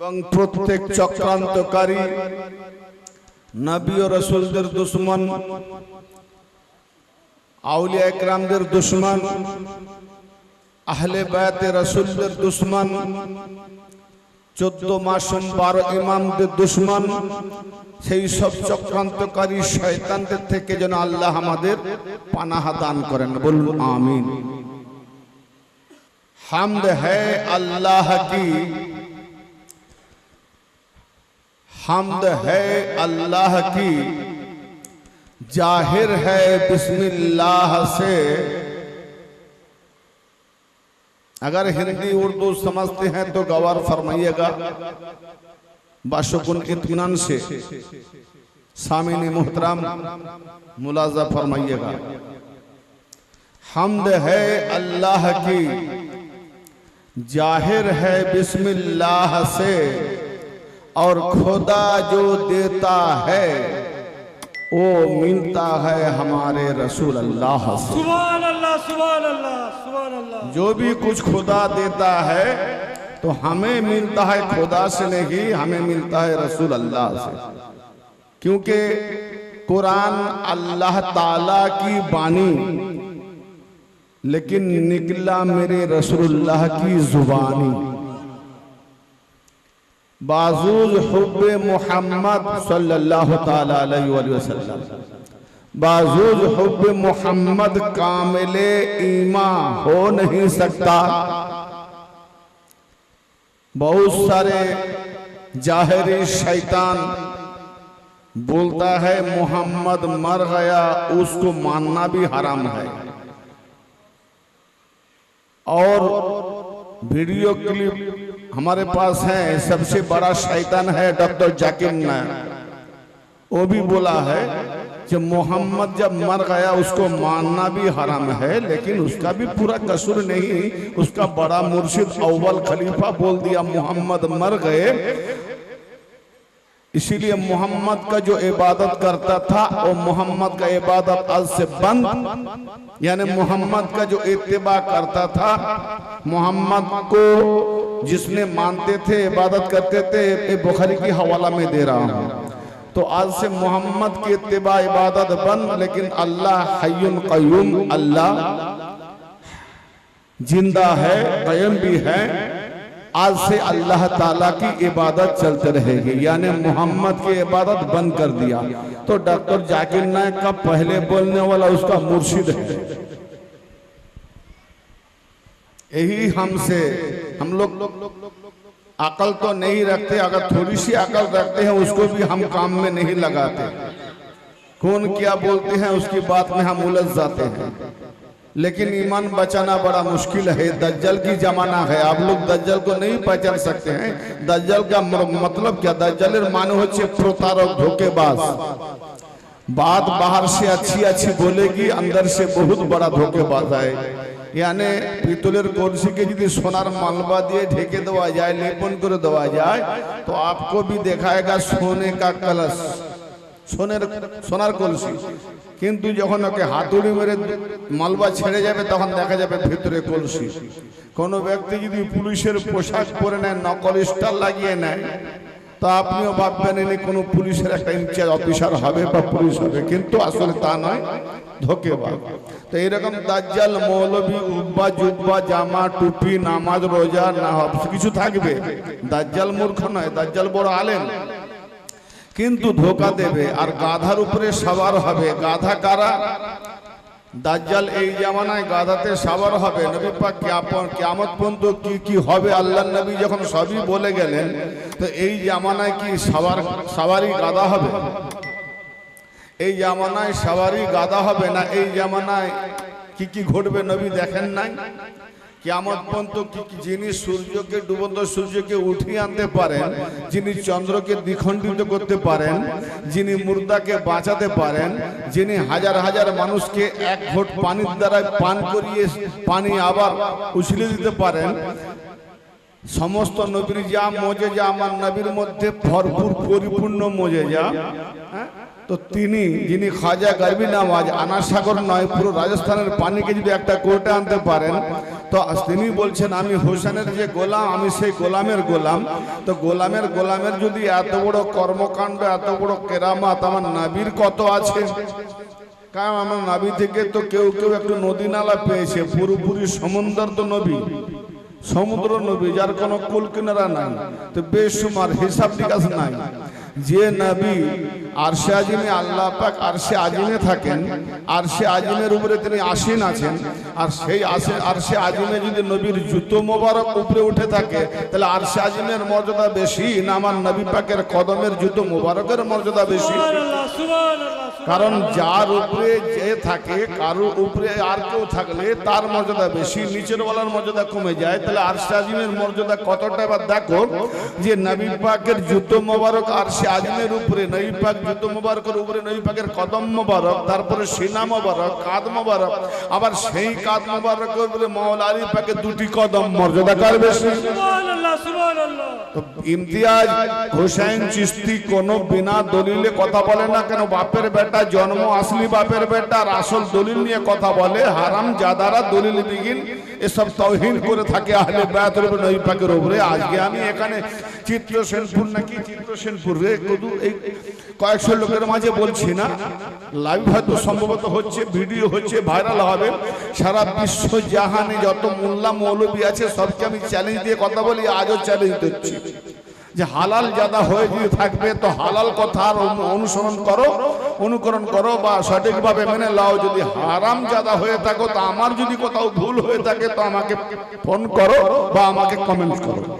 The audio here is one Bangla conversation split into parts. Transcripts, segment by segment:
এবং প্রত্যেক চক্রান্তকারী নবী ও রসুলদের দুশ্মন, আউলিয়া একরামদের দুশ্মন, আহলে বায়াতে রসুলদের দুশ্মন, চোদ্দ মাসুম বারো ইমামদের দুশ্মন, সেই সব চক্রান্তকারী শয়তানদের থেকে যেন আল্লাহ আমাদের পানাহা দান করেন। বলুন, আমিন। হামদ হ্যায় আল্লাহ কি حمد ہے اللہ کی۔ جاہر ہے بسم اللہ سے۔ اگر ہندی اردو سمجھتے ہیں تو گوار فرمائیے گا۔ باشکن اطمینان سے۔ سامین محترم ملازہ فرمائیے گا۔ حمد ہے اللہ کی۔ جاہر ہے بسم اللہ سے۔ اور خدا جو دیتا ہے وہ ملتا ہے ہمارے رسول اللہ سبحان اللہ سبحان اللہ سبحان اللہ جو بھی کچھ خدا دیتا ہے تو ہمیں ملتا ہے خدا سے نہیں ہمیں ملتا ہے رسول اللہ سے۔ کیونکہ قرآن اللہ تعالی کی بانی لیکن نکلا میرے رسول اللہ کی زبانی۔ بازوز حب محمد صلی اللہ تعالی علیہ وسلم. بازوز حب محمد کامل ایمان ہو نہیں سکتا. بہت سارے جاہری شیطان بولتا ہے محمد مر گیا، اس کو ماننا بھی حرام ہے. اور ویڈیو کلپ ہمارے پاس ہے سب سے بڑا شیطان ہے ڈاکٹر جاکر نے وہ بھی بولا ہے کہ محمد جب مر گیا، اس کو ماننا بھی حرام ہے، لیکن اس کا بھی پورا قصور نہیں۔ اس کا بڑا مرشد اول خلیفہ بول دیا، محمد مر گئے۔ اسی لیے محمد کا جو عبادت کرتا تھا، وہ محمد کا عبادت از سے بند یعنی محمد کا جو اتباع کرتا تھا، محمد کو جس نے مانتے تھے، عبادت کرتے تھے بخاری کی حوالہ میں دے رہا ہوں۔ تو آج سے محمد کی اتباع عبادت بند، لیکن اللہ حی قیوم اللہ زندہ ہے، قیم بھی ہے آج سے اللہ تعالیٰ کی عبادت چلتے رہے گی۔ یعنی محمد کی عبادت بند کر دیا۔ تو ڈاکٹر جاکر نائک کا پہلے بولنے والا اس کا مرشد ہے۔ یہی ہم سے ہم لوگ عقل تو نہیں رکھتے، اگر تھوڑی سی عقل رکھتے ہیں، اس کو بھی ہم کام میں نہیں لگاتے۔ کون کیا بولتے ہیں، اس کی بات میں ہم الجھ جاتے ہیں۔ لیکن ایمان بچانا بڑا مشکل ہے۔ دجل کی زمانہ ہے۔ آپ لوگ دجل کو نہیں پہچان سکتے ہیں۔ دجل کا مطلب کیا؟ دجل ارمانو معنی ہوچے پروتارک دھوکے باز بات باہر سے اچھی اچھی بولے گی، اندر سے بہت بڑا دھوکے باز آئے۔ یعنی پیتولیر کورسی کے جیدی سنار مالبا دیئے দিয়ে دوا جائے، لیپن کر دوا جائے۔ تو آپ کو بھی دیکھائے گا سونے کا کلس۔ سنار کلسی কিন্তু যখন ওকে হাতুড়ি মেরে মালবা ছেড়ে যাবে, তখন দেখা যাবে ভেতরে কলসি। কোনো ব্যক্তি যদি পুলিশের পোশাক পরে নেয়, নকল স্টার লাগিয়ে নেয়, তা আপনিও ভাববেন ইনি কোনো পুলিশের একটা ইনচার্জ অফিসার হবে বা পুলিশ হবে। কিন্তু আসলে তা নয়, ধোকেবাজ। তো এরকম দাজ্জাল মৌলবী উব্বা, জুব্বা, জামা, টুপি, নামাজ, রোজা না কিছু থাকবে। দাজ্জাল মূর্খ নয়, দাজ্জাল বড় আলেন কিন্তু ধোকা দেবে। আর গাধার উপরে সবার হবে। গাধা কারা? দাজ্জাল এই জামানায় গাধাতে সাবার হবে। নবী পাক কিয়ামত পর্যন্ত কি কি হবে? আল্লাহ নবী যখন সবই বলে গেলেন তো এই জামানায় কি সাবার সাবারই গাধা হবে? এই জামানায় সাবারই গাধা হবে না? এই জামানায় কি কি ঘটবে নবী দেখেন নাই? কেমন পর্যন্ত কি কি যিনি সূর্যকে, ডুবন্ত সূর্যকে উঠিয়ে আনতে পারেন, যিনি চন্দ্রকে দ্বিখণ্ডিত করতে পারেন, যিনি মুর্দাকে বাঁচাতে পারেন, যিনি হাজার হাজার মানুষকে এক ঘোট পানির দ্বারা পান করিয়ে, পানি আবার উছলে দিতে পারেন সমস্ত নবীর যা মজে যা, আমার নবীর মধ্যে ভরপুর পরিপূর্ণ মজে যা। হ্যাঁ? তো তিনি, যিনি খাজা গারবি নামাজ আনাসাগর নয়, পুরো রাজস্থানের পানিকে যদি একটা কোর্টে আনতে পারেন, তো তিনি বলছেন, আমি হোসেনের যে গোলাম, আমি সেই গোলামের গোলাম। তো গোলামের গোলামের যদি এত বড় কর্মকাণ্ড, এত বড় কেরামাত, আমার নাবির কত আছে? কারণ আমার নাবি থেকে তো কেউ কেউ একটু নদী নালা পেয়েছে, পুরোপুরি সমুন্দর তো নবী। সমুদ্র নবী যার কোন কুল কিনারা নাই তো বেশুমার হিসাব নিকাশ নাই। যে নবী আরশে আজিমে আল্লাহ পাক আরশে আজিমে থাকেন আরশে আজিমের উপরে তিনি আসীন আছেন আর সেই আসে আরশে আজিমে যদি নবীর জুতো মোবারক উপরে উঠে থাকে তাহলে আরশে আজিমের মর্যাদা বেশি না আমার নবী পাকের কদমের জুতো মোবারকের মর্যাদা বেশি? কারণ যার উপরে যে থাকে কারও উপরে আর কেউ থাকলে তার মর্যাদা বেশি নিচের ওয়ালার মর্যাদা কমে যায়। তাহলে আরশে আজিমের মর্যাদা কতটা? এবার দেখো যে নবী পাকের জুতো মোবারক আরশে আজিমের উপরে নবী পাক জুতো মোবারকের উপরে নবী পাকের কদম মোবারক তারপরে সিনা মোবারক কাদ মোবারক আবার সেই কাদ মোবারকের উপরে মাওলা আলী পাকের দুটি কদম মর্যাদা কার বেশি? ইমতিয়াজ হোসেন চিস্তি কোনো বিনা দলিলে কথা বলে না কেন? বাপের বেটা জন্ম আসলি বাপের বেটা আর আসল দলিল নিয়ে কথা বলে। হারাম জাদারা দলিল বিগিন এসব তহিন করে থাকে আহলে বায়াতের নবী পাকের উপরে। আজকে আমি এখানে চিত্র সেনপুর নাকি চিত্র সেনপুর রে? কদু এই কয়েকশো লোকের মাঝে বলছি না। লাইভ হয়তো সম্ভবত হচ্ছে, ভিডিও হচ্ছে ভাইরাল হবে। সারা বিশ্ব জাহানে যত মোল্লা মৌলবী আছে, সবকে আমি চ্যালেঞ্জ দিয়ে কথা বলি, আজও চ্যালেঞ্জ দিচ্ছি। যে হালাল যাদা হয়ে যদি থাকবে, তো হালাল কথার অনু- অনুসরণ করো, অনুকরণ করো বা সঠিকভাবে মেনে লাও। যদি হারাম যাদা হয়ে থাকো, তো আমার যদি কোথাও ভুল হয়ে থাকে, তো আমাকে ফোন করো বা আমাকে কমেন্ট করো।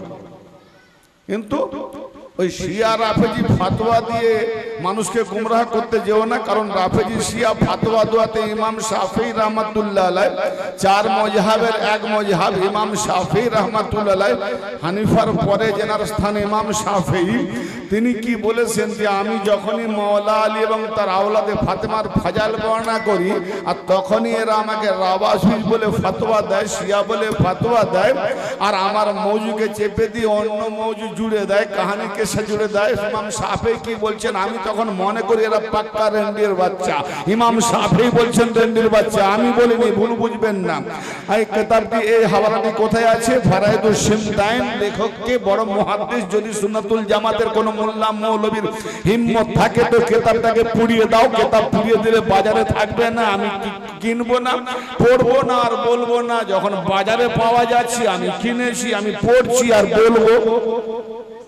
কিন্তু ওই শিয়া রাফেজি ফাতোয়া দিয়ে মানুষকে গুমরাহ করতে যেও না, কারণ রাফেজি শিয়া ফাতোয়া দোয়াতে ইমাম শাফি রহমাতুল্লাহ আলাই চার মজহাবের এক মজহাব ইমাম শাফি রহমাতুল্লাহ আলাই হানিফার পরে জেনার স্থান ইমাম শাফি তিনি কি বলেছেন যে আমি যখনই মওলা আলী এবং তার আওলাদে ফাতেমার ফাজাল বর্ণনা করি, আর তখনই এরা আমাকে রাবাসুজ বলে ফাতোয়া দেয়, শিয়া বলে ফাতোয়া দেয়, আর আমার মৌজুকে চেপে দিয়ে অন্য মৌজু জুড়ে দেয় কাহানিকে কেসে জুড়ে দেয়। ইমাম সাফে কি বলছেন? আমি তখন মনে করি এরা পাক্কা রেন্ডির বাচ্চা। ইমাম সাফেই বলছেন রেন্ডির বাচ্চা। আমি বলিনি, ভুল বুঝবেন না। এই কেতাবটি, এই হাওয়ালাটি কোথায় আছে? ফারায়দুল সিমদাইন লেখককে বড় মুহাদ্দিস, যদি সুন্নাতুল জামাতের কোন মোল্লা মৌলবীর হিম্মত থাকে তো কেতাবটাকে পুড়িয়ে দাও, কেতাব পুড়িয়ে দিলে বাজারে থাকবে না, আমি কিনবো না, পড়ব না আর বলব না, যখন বাজারে পাওয়া যাচ্ছে আমি কিনেছি, আমি পড়ছি আর বলব।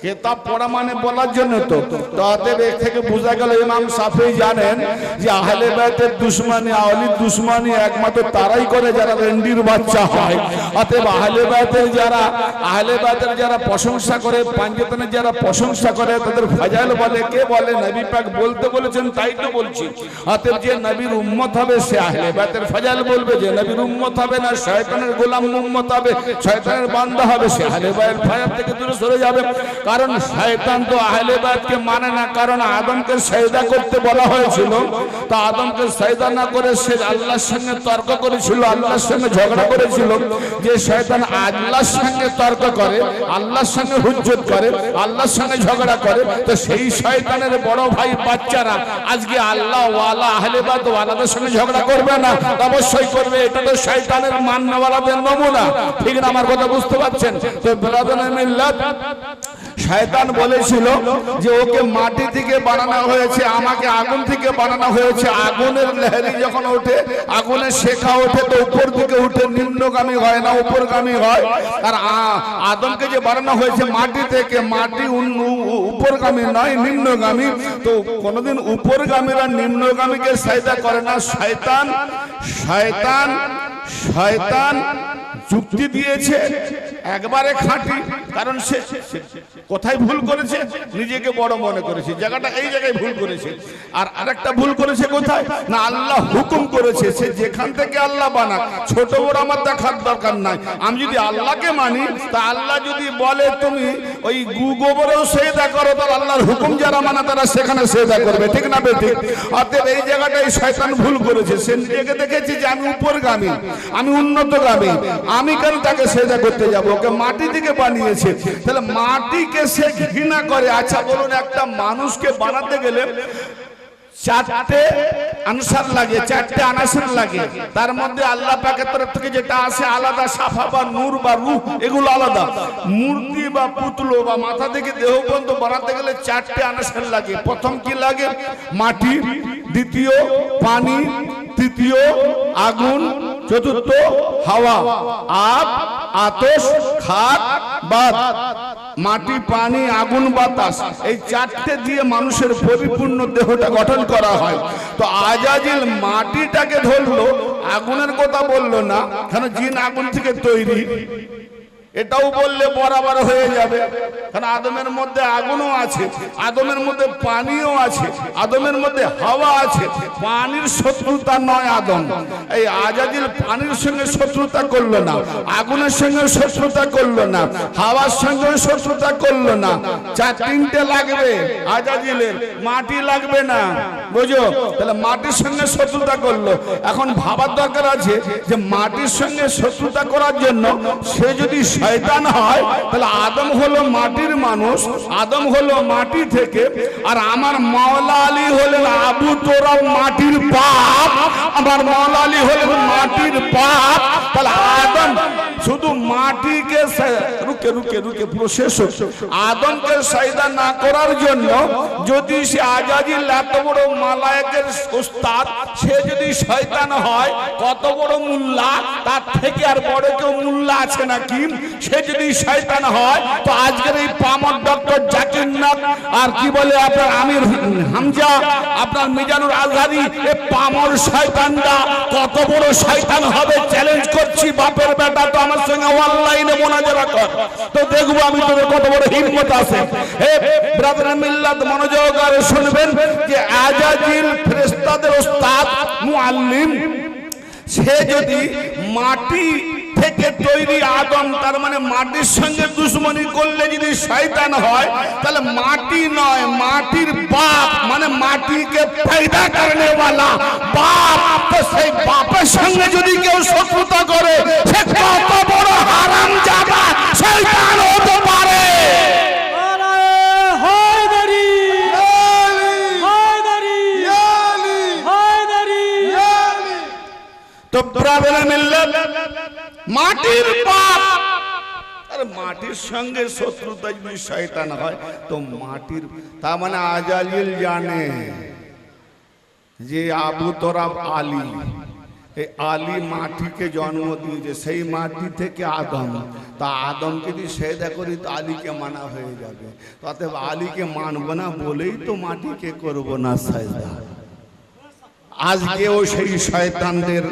কেতাব পড়া মানে বলার জন্য তো। তো অতএব এর থেকে বোঝা গেল ইমাম সাফি জানেন যে আহলে বাইতের দুশ্মনী আওলির দুশ্মনী একমাত্র তারাই করে যারা রেন্ডির বাচ্চা হয়। অতএব আহলে বাইতের যারা, আহলে বাইতের যারা প্রশংসা করে, পাঞ্জেতনের যারা প্রশংসা করে, তাদের ফাজাইল বলে, কে বলে? নবী পাক বলতে বলেছেন, তাই তো বলছি। অতএব যে নবীর উম্মত হবে, সে আহলে বাইতের ফাজাইল বলবে যে নবীর উম্মত হবে না, শয়তানের গোলাম উম্মত হবে, শয়তানের বান্দা হবে, সে আহলে বাইতের ফাজাইল থেকে দূরে সরে যাবে। কারণ শয়তান তো আহলে বাইতকে মানে না, কারণ আদমকে সৈদা করতে বলা হয়েছিল। তো আদমকে সৈদা না করে সে আল্লাহর সঙ্গে তর্ক করেছিল, আল্লাহর সঙ্গে ঝগড়া করেছিল। যে শয়তান আল্লাহর সঙ্গে তর্ক করে, আল্লাহর সঙ্গে হুজ্জত করে, আল্লাহর সঙ্গে ঝগড়া করে, তো সেই শয়তানের বড় ভাই বাচ্চারা আজকে আল্লাহ ওয়ালা, আহলে বাইত ওয়ালাদের সঙ্গে ঝগড়া করবে না, অবশ্যই করবে। এটা তো শয়তানের মান্যওয়ালাদের নমুনা ঠিক না, আমার কথা বুঝতে পারছেন? তো মিল্লাত শয়তান বলেছিল যে ওকে মাটি থেকে বানানো হয়েছে, আমাকে আগুন থেকে বানানো হয়েছে। আগুনের লহরি যখন ওঠে, আগুনের শেখা ওঠে, তো উপর দিকে উঠে নিম্নগামী হয় না, উপরগামী হয়? আর আদমকে যে বানানো হয়েছে মাটি থেকে, মাটি উপরগামী নয়, নিম্নগামী। তো কোনোদিন উপরগামীরা নিম্নগামীকে সাইদা করে না। শয়তান শয়তান শয়তান যুক্তি দিয়েছে। একবারে খাঁটি, কারণ সে কোথায় ভুল করেছে? নিজেকে বড় মনে করেছে। জায়গাটা এই জায়গায় ভুল করেছে। আর আরেকটা ভুল করেছে কোথায়? না, আল্লাহ হুকুম করেছে, সে যেখান থেকে আল্লাহ বানাক, ছোট বড় আমার দেখার দরকার নাই। আমি যদি আল্লাহকে মানি, তা আল্লাহ যদি বলে তুমি ওই গু গোবরেও সেদা করো, তাহলে আল্লাহর হুকুম যারা মানে তারা সেখানে সেদা করবে। ঠিক না বেঠিক? অতএব এই জায়গাটায় শয়তান ভুল করেছে। সে নিজেকে দেখেছে যে আমি উপর উপরগামী, আমি উন্নতগামী। আমি কেন তাকে সেদা করতে যাব ওকে মাটি থেকে বানিয়েছে। তাহলে মাটিকে সে ঘৃণা করে। আচ্ছা বলুন একটা মানুষকে বানাতে গেলে চারটে আনসার লাগে চারটে আনাসার লাগে। তার মধ্যে আল্লাহ পাকের তরফ থেকে যেটা আসে আলাদা সাফা বা নূর বা রূহ এগুলো আলাদা। মূর্তি বা পুতলো বা মাথা থেকে দেহ পর্যন্ত বানাতে গেলে চারটে আনাসার লাগে। প্রথম কি লাগে? মাটি দ্বিতীয় পানি তৃতীয় আগুন চতুর্থ হাওয়া, আপ, আতস, খাট বাদ মাটি, পানি, আগুন, বাতাস। এই চারটে দিয়ে মানুষের পরিপূর্ণ দেহটা গঠন করা হয়। তো আজাজিল মাটিটাকে ধরলো, আগুনের কথা বলল না, কেন জিন আগুন থেকে তৈরি? এটাও বললে বরাবর হয়ে যাবে। কারণ আদমের মধ্যে আগুনও আছে, আদমের মধ্যে পানিও আছে, আদমের মধ্যে হাওয়া আছে। পানির শত্রুতা নয় আদম। এই আজাদিল পানির সঙ্গে শত্রুতা করল না, আগুনের সঙ্গে শত্রুতা করল না, হাওয়ার সঙ্গে শত্রুতা করল না। চার, তিনটে লাগবে আজাদিলের, মাটি লাগবে না। বুঝো। তাহলে মাটির সঙ্গে শত্রুতা করল। এখন ভাবার দরকার আছে যে মাটির সঙ্গে শত্রুতা করার জন্য সে যদি শয়তান হয়, তাহলে আদম হলো মাটির মানুষ, আদম হলো মাটি থেকে, আর আমার মাওলা আলী হলেন আবু তোরা মাটির পাপ আমার মাওলা আলী হলেন মাটির পাপ তাহলে আদম শুধু মাটিকে রুকে রুকে রুকে পুরো শেষ। আদমকে সাইদা না করার জন্য যদি সে আজাজিল এত বড় মালায়কের উস্তাদ সে যদি শয়তান হয়, কত বড় মুল্লা, তার থেকে আর বড় কেউ আছে নাকি? সে যদি শয়তান হয়, তো আজকের এই পামর ডক্টর জাকির নাথ, আর কি বলে আপনার আমির হামজা, আপনার মিজানুর আজহারি, এ পামর শয়তানরা কত বড় শয়তান হবে চ্যালেঞ্জ করছি, বাপের বেটা তো আমার সঙ্গে অনলাইনে মোনাজারা কর। তো দেখব আমি তোদের কত বড় হিম্মত আছে। হে ব্রাদার মিল্লাত, মনোযোগ আর শুনবেন যে আজাজিল ওস্তাদ মুআল্লিম, সে যদি মাটি থেকে তৈরি আদম, তার মানে মাটির সঙ্গে দুশ্মনী করলে যদি শয়তান হয়, তাহলে মাটি নয়, মাটির বাপ মানে মাটিকে ফায়দা করলে वाला বাপ। তো সেই বাপের সঙ্গে যদি কেউ শত্রুতা করে, সে কত বড় শয়তান হতে পারে। তো ব্রাদার মিল্লাত মাটির বাপ আর মাটির সঙ্গে শত্রুতা যদি শয়তান হয়, তো মাটির, তার মানে আজালিল জানে যে আবু তোরাব আলী। এই আলী মাটিকে জন্ম দিয়েছে, সেই মাটি থেকে আদম। তা আদমকে যদি সেদা করি, তো আলীকে মানা হয়ে যাবে। অতএব আলীকে মানব না বলেই তো মাটিকে করব না সাজদা আজকেও সেই শয়তানদের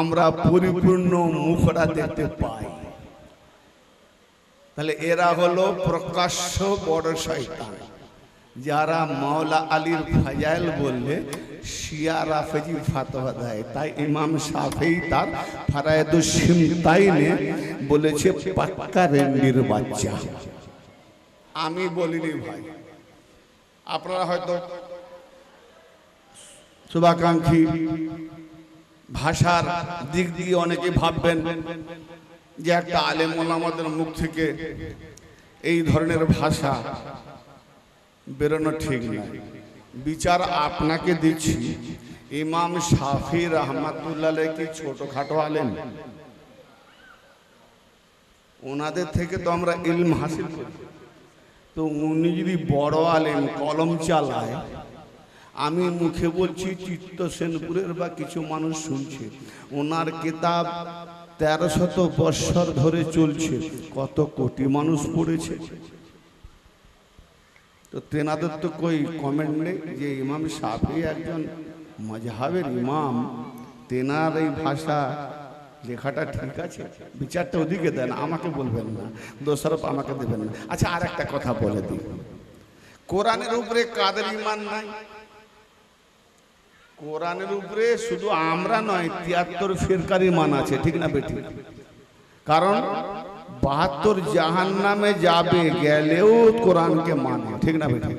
আমরা পরিপূর্ণ মুখরা দেখতে পাই। তাহলে এরা হলো প্রকাশ্য বড় শয়তান। যারা মাওলা আলীর ফাজাইল বললে শিয়া রাফেজি ফাতোয়া দেয়। তাই ইমাম শাফেই তার ফারায়দুস সিমতাইনে বলেছে পাক্কা রেন্ডির বাচ্চা। আমি বলিনি ভাই। আপনারা হয়তো শুভাকাঙ্ক্ষী ভাষার দিক দিয়ে অনেকে ভাববেন যে একটা আলেম ওলামাদের মুখ থেকে এই ধরনের ভাষা বেরোনো ঠিক না। বিচার আপনাকে দিচ্ছি। ইমাম শাফি রহমাতুল্লাহ কি ছোটখাটো আলেম? ওনাদের থেকে তো আমরা ইলম হাসিল করি। তো উনি যদি বড় আলেম, কলম চালায় আমি মুখে বলছি চিত্ত সেনপুরের বা কিছু মানুষ শুনছে। ওনার কিতাব তেরো শত বৎসর ধরে চলছে। কত কোটি মানুষ পড়েছে। তো তেনাদের তো কই কমেন্ট নেই যে ইমাম সাফি একজন মজহাবের ইমাম। তেনার এই ভাষা লেখাটা ঠিক আছে? বিচারটা ওদিকে দেন, আমাকে বলবেন না। দোষারোপ আমাকে দেবেন না। আচ্ছা আর একটা কথা বলে দিই। কোরআনের উপরে কাদের ইমান নাই? কোরআনের উপরে শুধু আমরা নয়, তিয়াত্তর ফিরকার মান আছে, ঠিক না বেটি কারণ বাহাত্তর জাহান নামে যাবে, গেলেও কোরআনকে মানে ঠিক না বেটি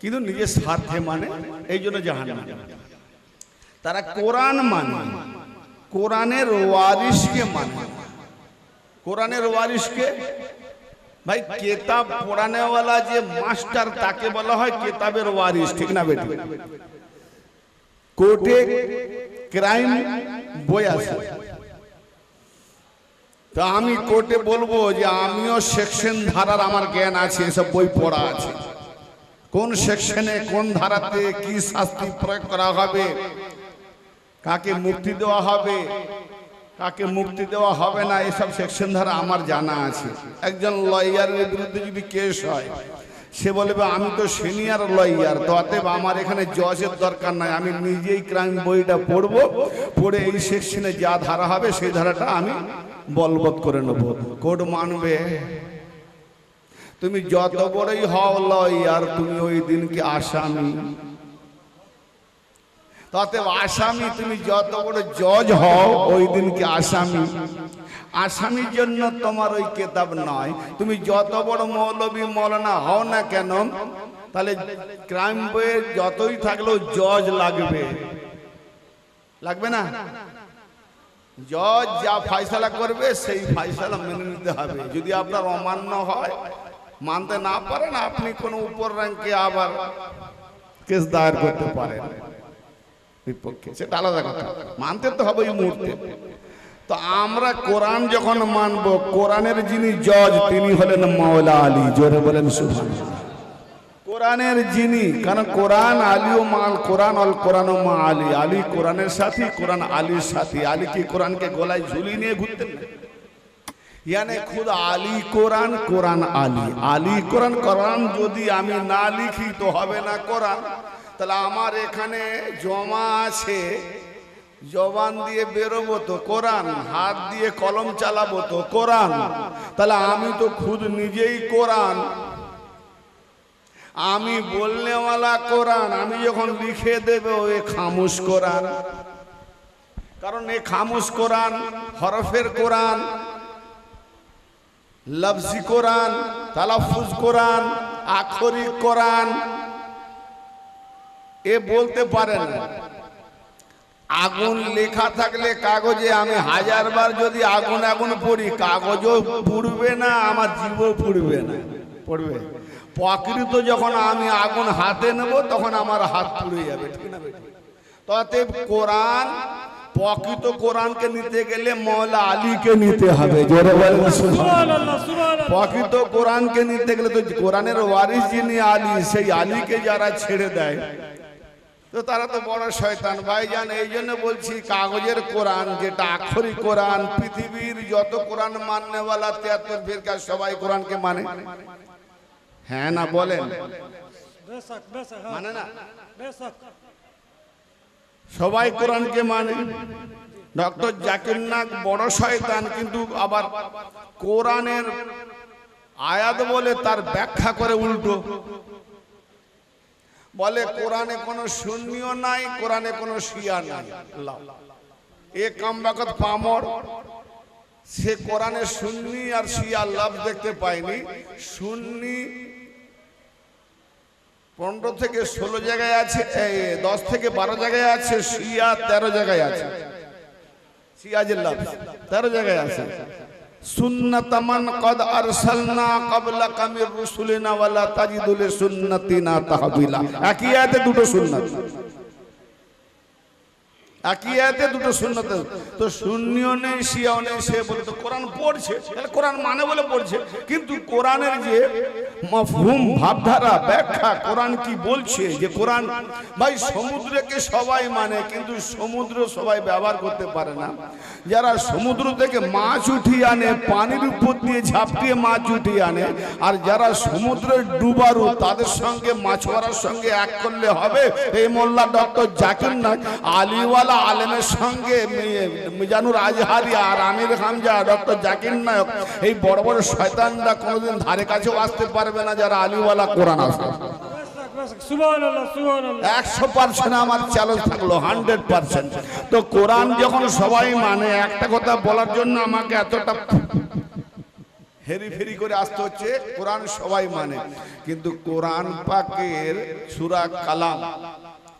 কিন্তু নিজের স্বার্থে মানে এই জন্য জাহান নামে তারা কোরআন মানে কোরআনের ওয়ারিসকে মানে। কোরআনের ওয়ারিসকে ভাই, কেতাব পড়ানেওয়ালা যে মাস্টার, তাকে বলা হয় কেতাবের ওয়ারিস ঠিক না বেটি কোর্টে ক্রাইম বই আছে। তো আমি কোর্টে বলব যে আমিও সেকশন ধারার আমার জ্ঞান আছে, এসব বই পড়া আছে। কোন সেকশনে, কোন ধারাতে কি শাস্তি প্রয়োগ করা হবে? কাকে মুক্তি দেওয়া হবে? কাকে মুক্তি দেওয়া হবে না? এসব সেকশন ধারা আমার জানা আছে। একজন লয়ারের বিরুদ্ধে যদি কেস হয় সে বলবে আমি তো সিনিয়র লয়ার, তো অতএব আমার এখানে জজের দরকার নাই, আমি নিজেই ক্রাইম বইটা পড়ব, পড়ে এই সেকশনে যা ধারা হবে, সেই ধারাটা আমি বলবৎ করে নেব। কোর্ট মানবে? তুমি যত বড়ই হও লয়ার, তুমি ওই দিনকে আসামি। তাতে আসামি, তুমি যত বড় জজ হও, ওই দিনকে আসামি। আসামির জন্য তোমার ওই কেতাব নয়। তুমি যত বড় মৌলবী মৌলানা হও না কেন, তাহলে ক্রাইম বইয়ের যতই থাকলেও জজ লাগবে। লাগবে না? জজ যা ফাইসলা করবে, সেই ফাইসলা মেনে নিতে হবে। যদি আপনার অমান্য হয়, মানতে না পারেন, আপনি কোনো উপর র্যাঙ্কে আবার কেস দায়ের করতে পারেন। বিপক্ষে, সেটা আলাদা কথা। মানতে তো হবে এই মুহূর্তে। তো আমরা কোরআন যখন মানব, কোরআনের যিনি জজ, তিনি হলেন মাওলা আলী। জোরে বলেন সুবহান কোরআনের যিনি, কারণ কোরআন আলী ও মাল, কোরআন অল কোরআন ও মা আলী। আলী কোরআনের সাথী, কোরআন আলীর সাথী। আলী কি কোরআনকে গলায় ঝুলিয়ে নিয়ে ঘুরতেন? ইয়ানে খুদ আলী কোরআন কোরআন আলী। আলী কোরআন কোরআন যদি আমি না লিখি তো হবে না কোরআন। তাহলে আমার এখানে জমা আছে জবান দিয়ে বেরোবো তো কোরআন, হাত দিয়ে কলম চালাবো তো কোরআন। তাহলে আমি তো খুদ নিজেই কোরআন। আমি বললেওয়ালা কোরআন, আমি যখন লিখে দেবে ওই খামুশ কোরআন। কারণ এ খামুশ কোরআন, হরফের কোরআন, লফজি কোরআন, তালাফুজ কোরআন, আক্ষরিক কোরআন, এ বলতে পারে না। আগুন লেখা থাকলে কাগজে আমি হাজার বার যদি আগুন আগুন পড়ি কাগজও পুড়বে না আমার জীবও পুড়বে না। পড়বে। প্রকৃত যখন আমি আগুন হাতে নেব তখন আমার হাত পুড়ে যাবে ঠিক না কোরআন প্রকৃত কোরআনকে নিতে গেলে মৌলা আলীকে নিতে হবে জোরে বলেন প্রকৃত কোরআনকে নিতে গেলে তো কোরআনের ওয়ারিস যিনি আলী সেই আলীকে যারা ছেড়ে দেয় তো তারা তো বড় শয়তান। ভাইজান, এই জন্য বলছি, কাগজের কোরআন, যেটা আক্ষরিক কোরআন, পৃথিবীর যত কোরআন মাননেওয়ালা তিয়াত্তর ফিরকা সবাই কোরআনকে মানে? হ্যাঁ না, বলেন। মানে না? সবাই কোরআনকে মানে। ডক্টর জাকির নাক বড় শয়তান, কিন্তু আবার কোরআনের আয়াত বলে তার ব্যাখ্যা করে উল্টো। বলে, কোরআনে কোনো শূন্যও নাই, কোরআনে কোনো শিয়া নাই। এ কামবাকত পামর, সে কোরআনে সুন্নি আর শিয়া লাভ দেখতে পায়নি। সুন্নি পনেরো থেকে ষোলো জায়গায় আছে দশ থেকে বারো জায়গায় আছে, শিয়া তেরো জায়গায় আছে। সিয়াজের লাভ তেরো জায়গায় আছে। সুন্নাতামান কদ আরসালনা ক্বাবলা কামির রুসুলিনা ওয়ালা তাজিদুল সুন্নাতিনা তাহবিলা। একই আয়াতে দুটো সুন্নাত। একই আয়াতে দুটো সুন্নাত তো শূন্যও নেই, শিয়াও নেই, সে বলে তো কোরআন পড়ছে, তাহলে কোরআন মানে বলে পড়ছে। কিন্তু কোরআনের যে মফহুম ভাবধারা, ব্যাখ্যা, কোরআন কি বলছে? যে কোরআন, ভাই, সমুদ্রকে সবাই মানে কিন্তু সমুদ্র সবাই ব্যবহার করতে পারে না। যারা সমুদ্র থেকে মাছ উঠিয়ে আনে, পানির উপর দিয়ে ঝাপটিয়ে মাছ উঠিয়ে আনে, আর যারা সমুদ্রের ডুবারু, তাদের সঙ্গে, মাছ মারার সঙ্গে এক করলে হবে? এই মোল্লা ডক্টর জাকির নাক আলিওয়ালা আলেমের সঙ্গে মিজানুর আজহারি আর আমির হামজা ডক্টর জাকির নায়ক এই বড় বড় শয়তানরা কোনোদিন ধারে কাছেও আসতে পারবে না যারা আলিওয়ালা কোরআন আসবে বেশক বেশক সুবহানাল্লাহ সুবহানাল্লাহ। একশো পার্সেন্ট আমার চ্যালেঞ্জ থাকল হান্ড্রেড পার্সেন্ট তো কোরআন যখন সবাই মানে একটা কথা বলার জন্য আমাকে এতটা হেরি ফেরি করে আসতে হচ্ছে কোরআন সবাই মানে। কিন্তু কোরআন পাকের সুরা কালাম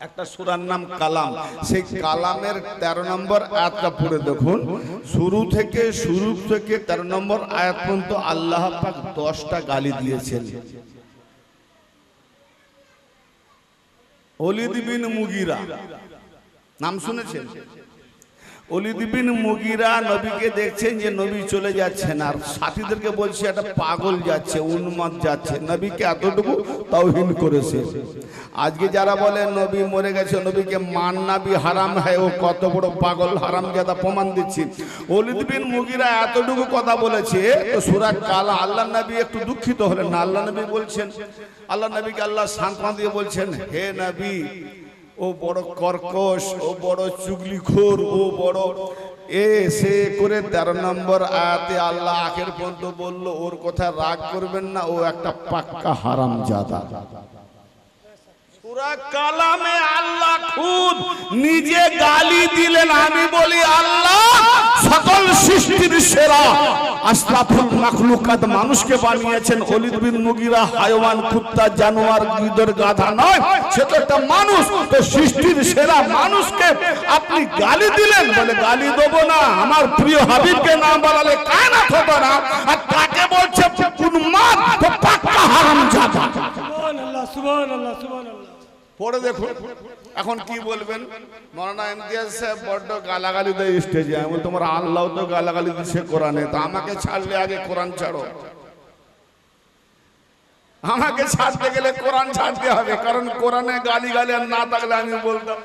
একটা সুরার নাম কালাম। সেই কালামের তেরো নম্বর আয়াতটা পড়ে দেখুন। শুরু থেকে শুরু থেকে তেরো নম্বর আয়াত পর্যন্ত আল্লাহ পাক দশটা গালি দিয়েছেন। অলিদ বিন মুগিরা। নাম শুনেছেন? অলিদ বিন মুগিরা নবীকে দেখছেন যে নবী চলে যাচ্ছেন। আর সাথীদেরকে বলছে, একটা পাগল যাচ্ছে, উন্মাদ যাচ্ছে। নবীকে এতটুকু তাওহিন করেছে। আজকে যারা বলে নবী মরে গেছে, নবীকে মান নাবি হারাম হয়, ও কত বড় পাগল হারাম জাদা প্রমাণ দিচ্ছি। অলিদ বিন মুগিরা এতটুকু কথা বলেছে, তো সুরা কালা আল্লাহ নবী একটু দুঃখিত হলেন না। আল্লাহ নবী বলছেন আল্লাহ নবীকে আল্লাহ সান্ত্বনা দিয়ে বলছেন, হে নবী ও বড় কর্কশ, ও বড় চুগলিখোর, ও বড় এ, সে করে তেরো নম্বর আয়াতে আল্লাহ আখের পর্যন্ত বলল, ওর কথা রাগ করবেন না, ও একটা পাক্কা হারাম জাদা সূরা কালামে আল্লাহ খুদ। নিজে গালি দিলেন, আমি বলি, আল্লাহ, সকল সৃষ্টির সেরা মাখলুকাত মানুষকে বানিয়েছেন। বিন মুগিরা হায়ওয়ান, কুত্তা, জানোয়ার, গিদর, গাধা নয়। সে তো একটা মানুষ। তো সৃষ্টির সেরা মানুষকে আপনি গালি দিলেন বলে গালি দেবো না। আমার প্রিয় হাবিবকে না বলালে কানা হতো না। আর তাকে বলছে? উন্মাদ তো পাক্কা হারাম জাদা সুবহান আল্লাহ সুবহান আল্লাহ সুবহান আল্লাহ পড়ে দেখুন। এখন কি বলবেন? মরানা ইমতিয়াজ সাহেব বড্ড গালাগালি দেয় স্টেজে আমি তোমার আল্লাহ তো গালাগালি দিচ্ছে কোরআনে। তা আমাকে ছাড়লে আগে কোরআন ছাড়ো। আমাকে ছাড়তে গেলে কোরআন ছাড়তে হবে। কারণ কোরআনে গালি গালি আর না থাকলে আমি বলতাম।